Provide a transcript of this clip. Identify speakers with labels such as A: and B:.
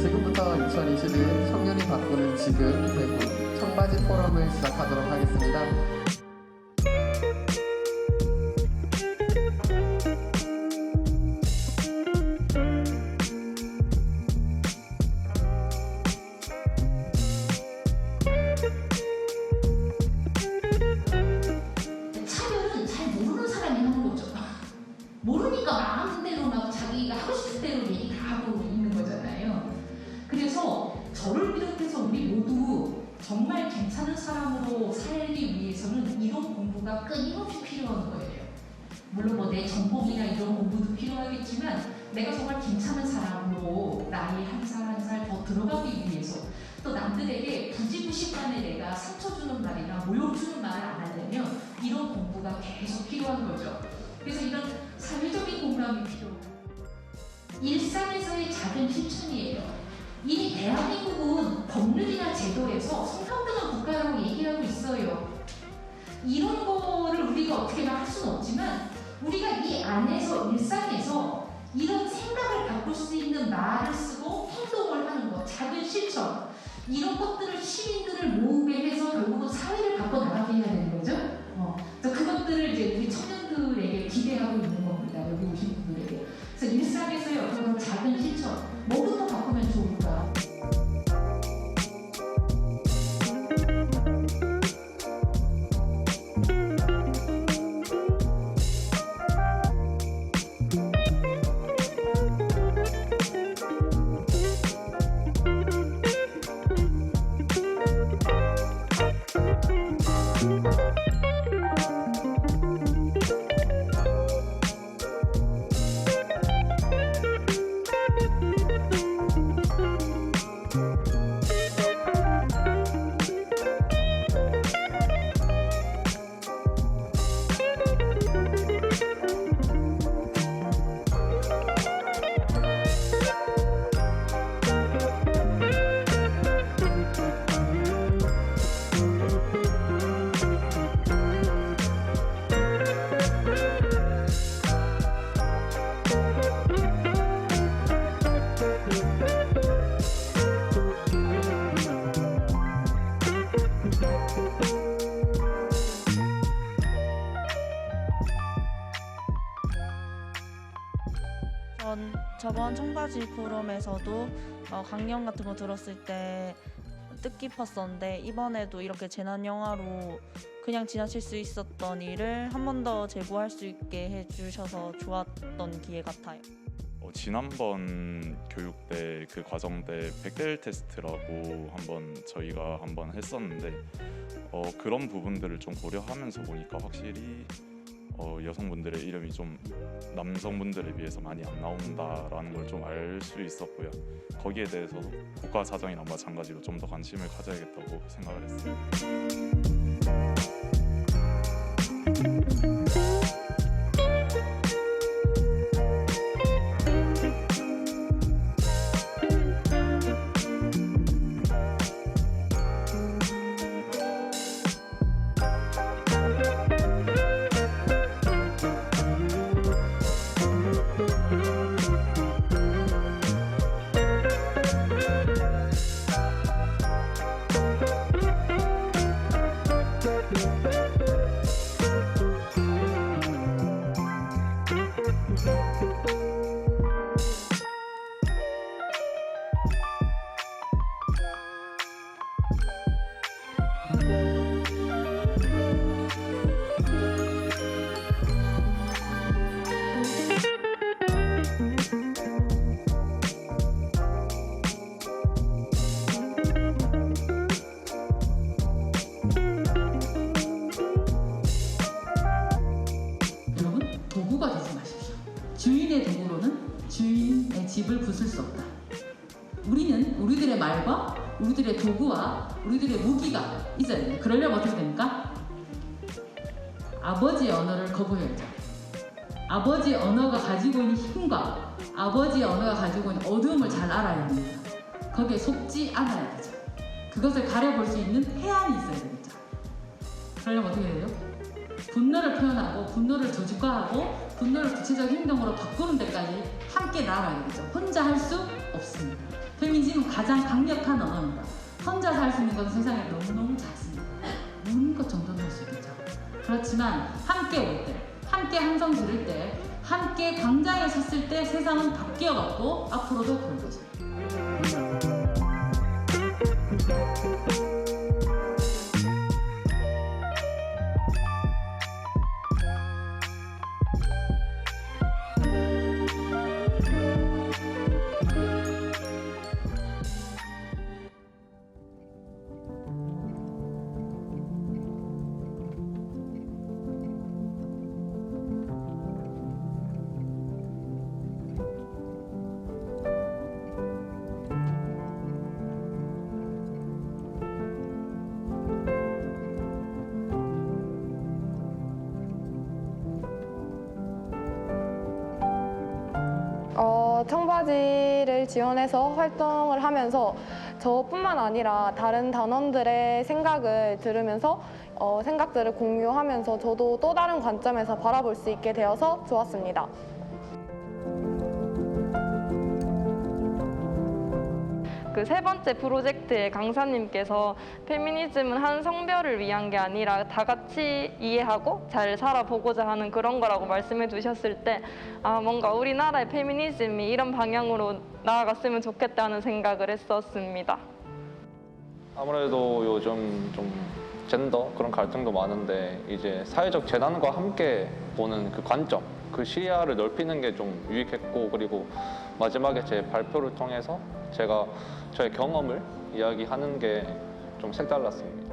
A: 지금부터 2021 청년이 바꾸는 지금 대구 청바지 포럼을 시작하도록 하겠습니다.
B: 사람으로 살기 위해서는 이런 공부가 끊임없이 필요한 거예요. 물론 뭐 내 전공이나 이런 공부도 필요하겠지만 내가 정말 괜찮은 사람으로 나이 한 살 한 살 더 들어가기 위해서 또 남들에게 부지부식간에 내가 상처 주는 말이나 모욕 주는 말을 안 하려면 이런 공부가 계속 필요한 거죠. 그래서 이런 사회적인 공감이 필요해요. 일상에서의 작은 실천이에요. 이미 대한민국은 법률이나 제도에서 성평등한 이런 거를 우리가 어떻게 막 할 수는 없지만 우리가 이 안에서 일상에서 이런 생각을 바꿀 수 있는 말을 쓰고 행동을 하는 것, 작은 실천 이런 것들을 시민들을 모으게 해서 결국은 사회를 바꿔 나가게 해야 되는 거죠. 어, 그것들을 이제 우리 청년들에게 기대하고 있는 겁니다. 여기 오신 분들에게. 그래서 일상에서의 어떤 작은 실천, 뭐부터 바꾸면 좋을까?
C: 전 저번 청바지 포럼에서도 어, 강연 같은 거 들었을 때 뜻깊었었는데 이번에도 이렇게 재난 영화로 그냥 지나칠 수 있었던 일을 한 번 더 제보할 수 있게 해주셔서 좋았던 기회 같아요.
D: 어, 지난번 교육 때 그 과정 때 백델 테스트라고 한번 저희가 한번 했었는데 어, 그런 부분들을 좀 고려하면서 보니까 확실히 어, 여성분들의 이름이 좀 남성분들에 비해서 많이 안 나온다라는 걸 좀 알 수 있었고요. 거기에 대해서도 국가 사정이나 마찬가지로 좀 더 관심을 가져야겠다고 생각을 했습니다.
B: 집을 부술 수 없다. 우리는 우리들의 말과 우리들의 도구와 우리들의 무기가 있어야 됩니다. 그러려면 어떻게 됩니까? 아버지의 언어를 거부해야죠. 아버지의 언어가 가지고 있는 힘과 아버지의 언어가 가지고 있는 어두움을 잘 알아야 합니다. 거기에 속지 않아야 되죠. 그것을 가려볼 수 있는 해안이 있어야 되겠죠. 그러려면 어떻게 해야 돼요? 분노를 표현하고 분노를 조직화하고
E: 분노를 구체적인 행동으로 바꾸는 데까지 함께 나아가야 되죠. 혼자 할 수 없습니다. 페미니즘은 가장 강력한 언어입니다. 혼자서 할수 있는 것은 세상에 너무너무 작습니다. 우는 것 정도는 할 수 있겠죠. 그렇지만 함께 올 때, 함께 함성 지를 때, 함께 광장에 섰을 때 세상은 바뀌어갔고 앞으로도 그럴 거죠.
F: 어, 청바지를 지원해서 활동을 하면서 저뿐만 아니라 다른 단원들의 생각을 들으면서 어, 생각들을 공유하면서 저도 또 다른 관점에서 바라볼 수 있게 되어서 좋았습니다.
G: 그 세 번째 프로젝트의 강사님께서 페미니즘은 한 성별을 위한 게 아니라 다 같이 이해하고 잘 살아보고자 하는 그런 거라고 말씀해 주셨을 때 아, 뭔가 우리나라의 페미니즘이 이런 방향으로 나아갔으면 좋겠다는 생각을 했었습니다.
H: 아무래도 요즘 좀 젠더 그런 갈등도 많은데 이제 사회적 재난과 함께 보는 그 관점, 그 시야를 넓히는 게 좀 유익했고 그리고 마지막에 제 발표를 통해서 제가 저의 경험을 이야기하는 게 좀 색달랐습니다.